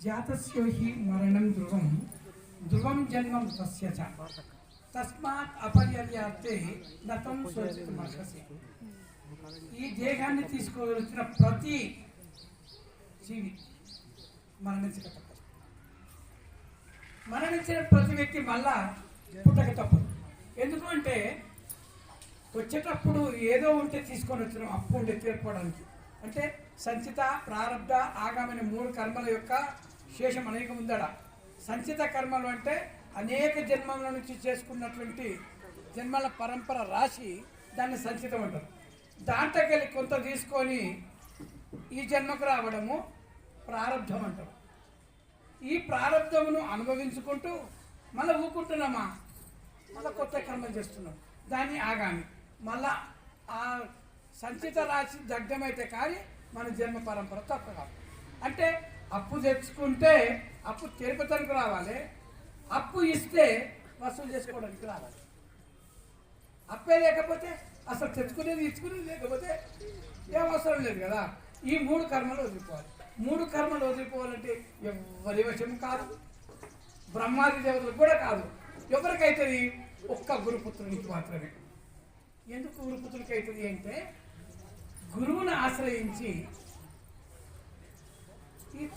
జాతస్యో హి మరణం ధ్రువం ధ్రువం జన్మం తస్య చ తస్మాత్ అపర్యాప్తే నతం శోచితుమర్హసి ఈ దేహాన్ని తీసుకోవలసిన ప్రతి జీవి మరణించక తప్పదు మరణించిన ప్రతి వ్యక్తి మళ్ళా పుట్టక తప్పదు ఎందుకంటే వచ్చేటప్పుడు ఏదో ఉంటే తీసుకొని వచ్చినాం అప్పు ఉంటే తీర్చుకోవడానికి అంటే సంచిత ప్రారంభ ఆగామని మూడు కర్మల యొక్క శేషం అనేక ఉందడ సంచిత కర్మలు అంటే అనేక జన్మల నుంచి చేసుకున్నటువంటి జన్మల పరంపర రాసి దాన్ని సంచితం అంటారు. దాంట్లోకి వెళ్ళి కొంత తీసుకొని ఈ జన్మకు రావడము ప్రారంధం అంటారు. ఈ ప్రారంధమును అనుభవించుకుంటూ మళ్ళీ ఊకుంటున్నామా? మళ్ళీ కొత్త కర్మలు చేస్తున్నాం. దాన్ని ఆగామి. మళ్ళా ఆ సంచిత రాశి దగ్ధమైతే కానీ మన జన్మ పరంపర తప్ప కాదు. అంటే అప్పు తెచ్చుకుంటే అప్పు తిరుపతికి రావాలి. అప్పు ఇస్తే వసూలు చేసుకోవడానికి రావాలి. అప్పే లేకపోతే అసలు తెచ్చుకునేది ఇచ్చుకునేది లేకపోతే ఏం అవసరం లేదు కదా. ఈ మూడు కర్మలు వదిలిపోవాలి. మూడు కర్మలు వదిలిపోవాలంటే ఎవరి వశం కాదు. బ్రహ్మాది దేవతలకు కూడా కాదు. ఎవరికైతుంది? ఒక్క గురుపుత్రునికి మాత్రమే. ఎందుకు గురుపుత్రునికి అవుతుంది అంటే గురువుని ఆశ్రయించి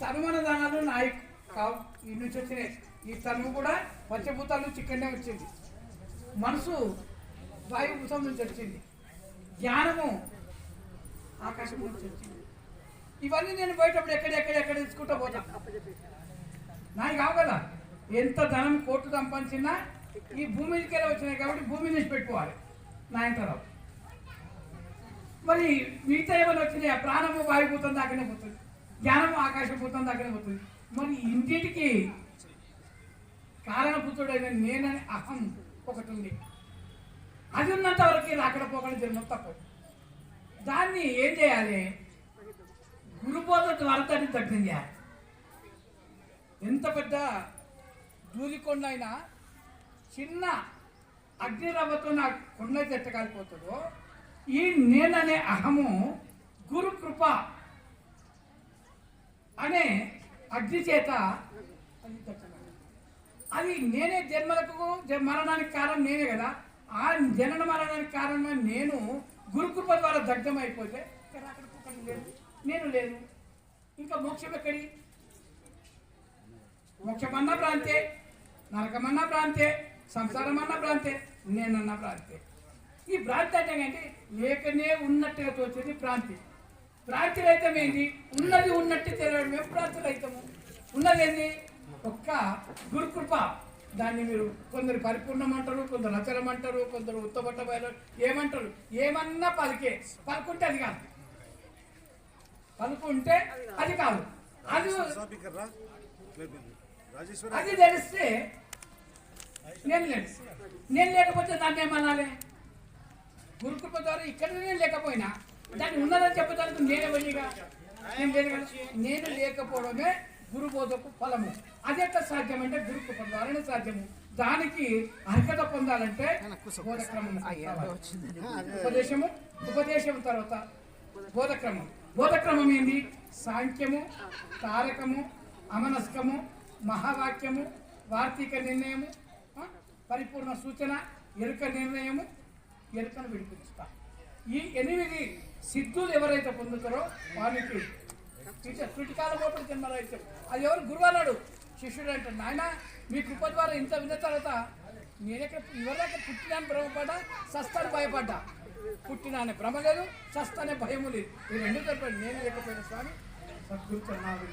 తనుమన దానాలు నాయకు కావు ఈ నుంచి వచ్చినాయి. ఈ తనువు కూడా పంచభూతాలు నుంచి వచ్చింది. మనసు వాయుభూతం నుంచి వచ్చింది. జ్ఞానము ఆకాశం నుంచి వచ్చింది. ఇవన్నీ నేను పోయేటప్పుడు ఎక్కడెక్కడ ఎక్కడ తీసుకుంటూ పోతా? నాకు కావు కదా. ఎంత ధనం కోట్లు సంపాదించినా ఈ భూమి మీదకెళ్ళి వచ్చినాయి కాబట్టి భూమి నుంచి పెట్టుకోవాలి. నా మరి మిగతా ఏమైనా వచ్చినాయి? ప్రాణము వాయుభూతం దాకానే పోతుంది. జ్ఞానము ఆకాశభూతం దాకానే పోతుంది. మరి ఇంటికి కారణపుత్రుడైన నేనని అహం ఒకటి ఉంది. అది ఉన్నంత వరకు రాకడ పోకడ జన్మ తప్పదు దాన్ని ఏం చేయాలి? గురుబోధ ద్వారా దాన్ని దగ్ధం చేయాలి. ఎంత పెద్ద దూలికొండ అయినా చిన్న అగ్నిరవ్వతో నా కొండ చెట్ట కాలిపోతుందో ఈ నేననే అహము గురు కృప అనే అగ్ని చేత అది నేనే జన్మలకు మరణానికి కారణం నేనే కదా. ఆ జనన మరణానికి కారణమే నేను గురుకృప ద్వారా దగ్ధం అయిపోతే లేదు నేను లేను ఇంకా మోక్షం ఎక్కడి? మోక్షమన్న ప్రాంతే నరకమన్నా ప్రాంతే సంసారమన్న ప్రాంతే నేనన్న ప్రాంతే. ఈ భ్రాంతి అంటే ఏంటి? లేకనే ఉన్నట్టుగా తోచేది భ్రాంతి రహితం ఏంటి? ఉన్నది ఉన్నట్టు తెలియడమే భ్రాంతి రహితము ఉన్నది ఏంటి ఒక్క గురుకృప. దాన్ని మీరు కొందరు పరిపూర్ణం అంటారు కొందరు అచలం అంటారు కొందరు ఉత్తబట్ట బయలు ఏమంటారు? ఏమన్నా పలికే పలుకుంటే అది కాదు. పలుకుంటే అది కాదు. అది అది తెలిస్తే నేను లేను. నేను లేకపోతే దాన్ని ఏమనాలి? గురుకృప ద్వారా ఇక్కడ నేను లేకపోయినా దాన్ని ఉన్నదని చెప్పడానికి నేనే వెళ్ళిగా నేను నేను లేకపోవడమే గురు బోధకు ఫలము. అదెంత సాధ్యమంటే సాధ్యం అంటే సాధ్యము. దానికి అర్హత పొందాలంటే బోధక్రమం ఉపదేశము ఉపదేశం తర్వాత బోధక్రమం. బోధక్రమం ఏంది? సాంఖ్యము తారకము అమనస్కము మహావాక్యము వార్తీక నిర్ణయము పరిపూర్ణ సూచన ఎరుక నిర్ణయము ఎరుకను విడిపిస్తా. ఈ ఎనిమిది సిద్ధులు ఎవరైతే పొందుతారో వారికి కృటికాల మోపడి జన్మరాయిత్యం అది ఎవరు? గురువు శిష్యుడు అంటే నాయన మీ కృప ద్వారా ఇంత విన్న తర్వాత నేనెక్కడ ఎవరైతే పుట్టినాను భ్రమపడ్డా? సస్తాను భయపడ్డా? పుట్టిన అనే భ్రమ లేదు సస్తానే భయము లేదు. నేను ఎందుకు చెప్పాడు నేను లేకపోయిన స్వామి సద్గురు చరణాలు